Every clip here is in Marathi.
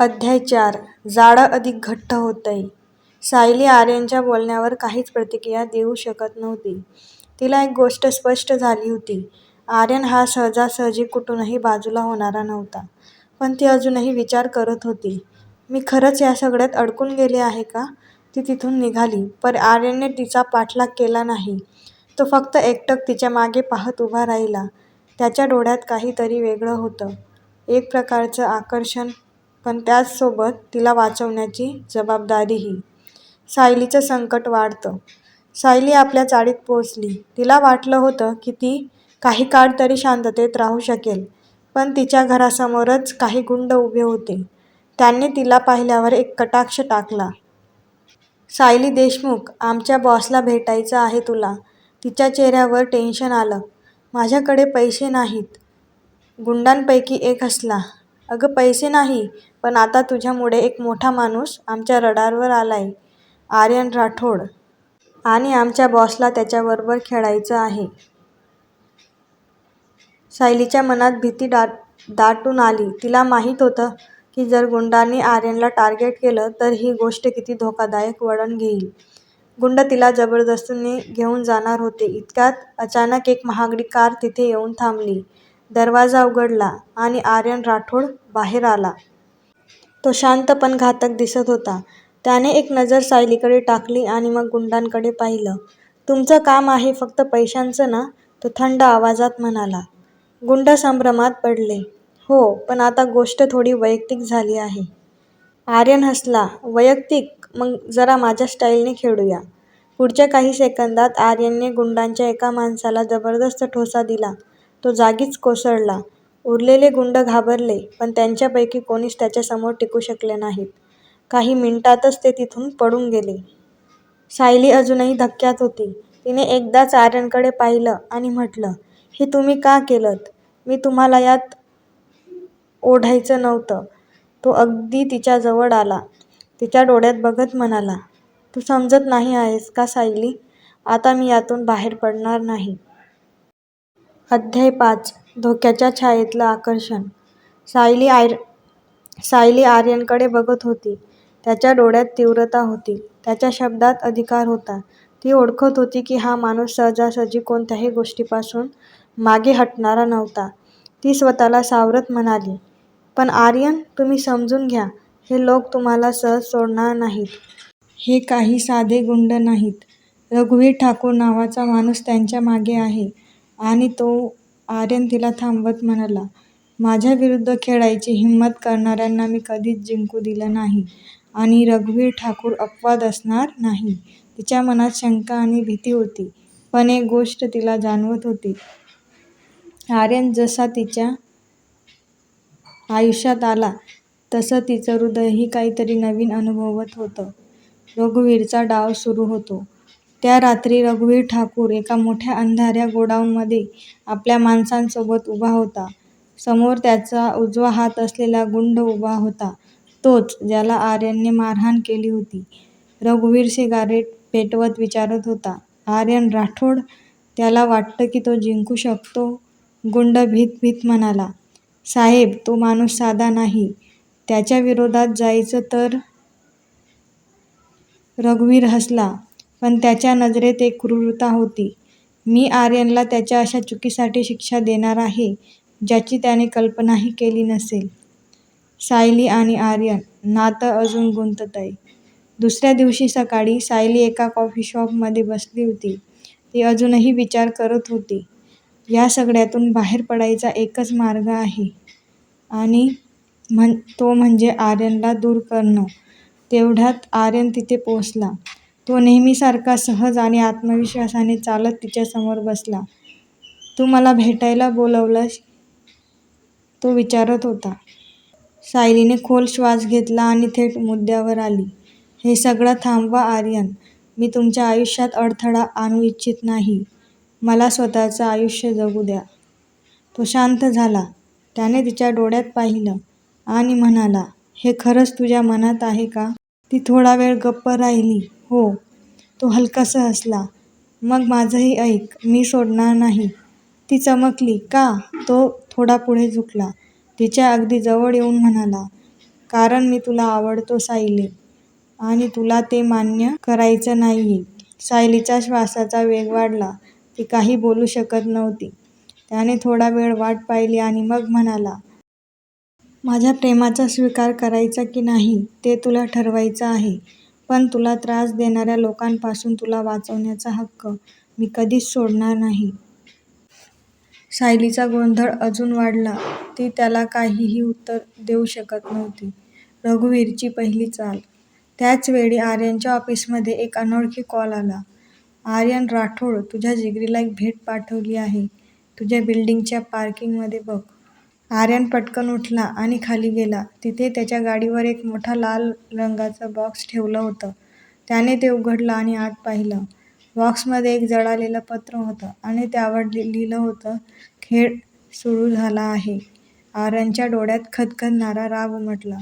अध्याय चार जाळं अधिक घट्ट होतंय. सायली आर्यनच्या बोलण्यावर काहीच प्रतिक्रिया देऊ शकत नव्हती. तिला एक गोष्ट स्पष्ट झाली होती. आर्यन हा सहजासहजी कुठूनही बाजूला होणारा नव्हता. पण ती अजूनही विचार करत होती. मी खरंच या सगळ्यात अडकून गेले आहे का? ती तिथून निघाली. पण आर्यनने तिचा पाठलाग केला नाही. तो फक्त एकटक तिच्यामागे पाहत उभा राहिला. त्याच्या डोळ्यात काहीतरी वेगळं होतं. एक प्रकारचं आकर्षण पण त्याचसोबत तिला वाचवण्याची जबाबदारीही. सायलीचं संकट वाढतं. सायली आपल्या चाळीत पोचली. तिला वाटलं होतं की ती काही काळ तरी शांततेत राहू शकेल. पण तिच्या घरासमोरच काही गुंड उभे होते. त्यांनी तिला पाहिल्यावर एक कटाक्ष टाकला. सायली देशमुख, आमच्या बॉसला भेटायचं आहे तुला. तिच्या चेहऱ्यावर टेन्शन आलं. माझ्याकडे पैसे नाहीत. गुंडांपैकी एक हसला. अगं पैसे नाही, पण आता तुझ्यामुळे एक मोठा माणूस आमच्या रडारवर आलाय. आर्यन राठोड. आणि आमच्या बॉसला त्याच्याबरोबर खेळायचं आहे. सायलीच्या मनात भीती दाटून आली. तिला माहीत होतं की जर गुंडांनी आर्यनला टार्गेट केलं तर ही गोष्ट किती धोकादायक वळण घेईल. गुंड तिला जबरदस्तीने घेऊन जाणार होते. इतक्यात अचानक एक महागडी कार तिथे येऊन थांबली. दरवाजा उघडला आणि आर्यन राठोड बाहेर आला. तो शांत पण घातक दिसत होता. त्याने एक नजर सायलीकडे टाकली आणि मग गुंडांकडे पाहिलं. तुमचं काम आहे फक्त पैशांचं ना? तो थंड आवाजात म्हणाला. गुंड संभ्रमात पडले. हो, पण आता गोष्ट थोडी वैयक्तिक झाली आहे. आर्यन हसला. वैयक्तिक? मग जरा माझ्या स्टाईलने खेळूया. पुढच्या काही सेकंदात आर्यनने गुंडांच्या एका माणसाला जबरदस्त ठोसा दिला. तो जागीच कोसळला. उरलेले गुंड घाबरले. पण त्यांच्यापैकी कोणीच त्याच्यासमोर टिकू शकले नाहीत. काही मिनिटांतच ते तिथून पळून गेले. सायली अजूनही धक्क्यात होती. तिने एकदाच आर्यनकडे पाहिलं आणि म्हटलं, हे तुम्ही का केलंत? मी तुम्हाला यात ओढायचं नव्हतं. तो अगदी तिच्याजवळ आला. तिच्या डोळ्यात बघत म्हणाला, तू समजत नाही आहेस का सायली? आता मी यातून बाहेर पडणार नाही. अध्याय पाच धोक्याच्या छायेतलं आकर्षण. सायली आर्यनकडे बघत होती. त्याच्या डोळ्यात तीव्रता होती. त्याच्या शब्दात अधिकार होता. ती ओळखत होती की हा माणूस सहजासहजी कोणत्याही गोष्टीपासून मागे हटणारा नव्हता. ती स्वतःला सावरत म्हणाली, पण आर्यन, तुम्ही समजून घ्या. हे लोक तुम्हाला सहज सोडणार नाहीत. हे काही साधे गुंड नाहीत. रघुवीर ठाकूर नावाचा माणूस त्यांच्या मागे आहे. आणि तो आर्यन तिला थांबवत म्हणाला, माझ्याविरुद्ध खेळायची हिंमत करणाऱ्यांना मी कधीच जिंकू दिलं नाही. आणि रघुवीर ठाकूर अपवाद असणार नाही. तिच्या मनात शंका आणि भीती होती. पण एक गोष्ट तिला जाणवत होती. आर्यन जसा तिच्या आयुष्यात आला तसं तिचं हृदयही काहीतरी नवीन अनुभवत होतं. रघुवीरचा डाव सुरू होतो. त्या रात्री रघुवीर ठाकूर एका मोठ्या अंधाऱ्या गोडाऊनमध्ये आपल्या माणसांसोबत उभा होता. समोर त्याचा उजवा हात असलेला गुंड उभा होता. तोच, ज्याला आर्यनने मारहाण केली होती. रघुवीर सिगारेट पेटवत विचारत होता, आर्यन राठोड? त्याला वाटतं की तो जिंकू शकतो? गुंड भीत भीत म्हणाला, साहेब, तो माणूस साधा नाही. त्याच्याविरोधात जायचं तर? रघुवीर हसला. पण त्याच्या नजरेत एक क्रूरता होती. मी आर्यनला त्याच्या अशा चुकीसाठी शिक्षा देणार आहे, ज्याची त्याने कल्पनाही केली नसेल. सायली आणि आर्यन, नातं अजून गुंततंय. दुसऱ्या दिवशी सकाळी सायली एका कॉफी शॉपमध्ये बसली होती. ती अजूनही विचार करत होती. या सगळ्यातून बाहेर पडायचा एकच मार्ग आहे आणि तो म्हणजे आर्यनला दूर करणं. तेवढ्यात आर्यन तिथे पोचला. तो नेहमीसारखा सहज आणि आत्मविश्वासाने चालत तिच्यासमोर बसला. तू मला भेटायला बोलावलंस? तो विचारत होता. सायलीने खोल श्वास घेतला आणि थेट मुद्द्यावर आली. हे सगळं थांबवा आर्यन. मी तुमच्या आयुष्यात अडथळा आणू इच्छित नाही. मला स्वतःचं आयुष्य जगू द्या. तो शांत झाला. त्याने तिच्या डोळ्यात पाहिलं आणि म्हणाला, हे खरंच तुझ्या मनात आहे का? ती थोडा वेळ गप्प राहिली. हो. तो हलकासा हसला. मग माझंही ऐक. मी सोडणार नाही. ती चमकली. का? तो थोडा पुढे झुकला. तिच्या अगदी जवळ येऊन म्हणाला, कारण मी तुला आवडतो सायली. आणि तुला ते मान्य करायचं नाही सायलीच्या श्वासाचा वेग वाढला. ती काही बोलू शकत नव्हती. त्याने थोडा वेळ वाट पाहिली आणि मग म्हणाला. माझ्या प्रेमाचा स्वीकार करायचा की नाही ते तुला ठरवायचं आहे. पण तुला त्रास देणाऱ्या लोकांपासून तुला वाचवण्याचा हक्क मी कधीच सोडणार नाही. सायलीचा गोंधळ अजून वाढला. ती त्याला काहीही उत्तर देऊ शकत नव्हती. रघुवीरची पहिली चाल. त्याच वेळी आर्यनच्या ऑफिसमध्ये एक अनोळखी कॉल आला. आर्यन राठोड तुझ्या जिगरीला एक भेट पाठवली आहे. तुझ्या बिल्डिंगच्या पार्किंगमध्ये बघ. आर्यन पटकन उठला आणि खाली गेला. तिथे त्याच्या गाडीवर एक मोठा लाल रंगाचं बॉक्स ठेवलं होतं. त्याने ते उघडलं आणि आत पाहिलं. बॉक्समध्ये एक जळालेलं पत्र होतं आणि त्यावर लिहिलं होतं खेळ सुरू झाला आहे. आर्यनच्या डोळ्यात खदखदणारा राग उमटला.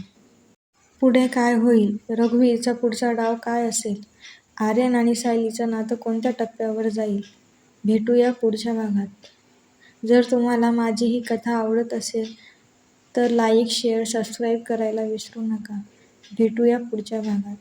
पुढे काय होईल? रघुवीरचा पुढचा डाव काय असेल? आर्यन आणि सायलीचं नातं कोणत्या टप्प्यावर जाईल? भेटूया पुढच्या भागात. जर तुम्हाला माझी ही कथा आवडत असेल तर लाईक, शेअर, सबस्क्राईब करायला विसरू नका. भेटूया पुढच्या भागात.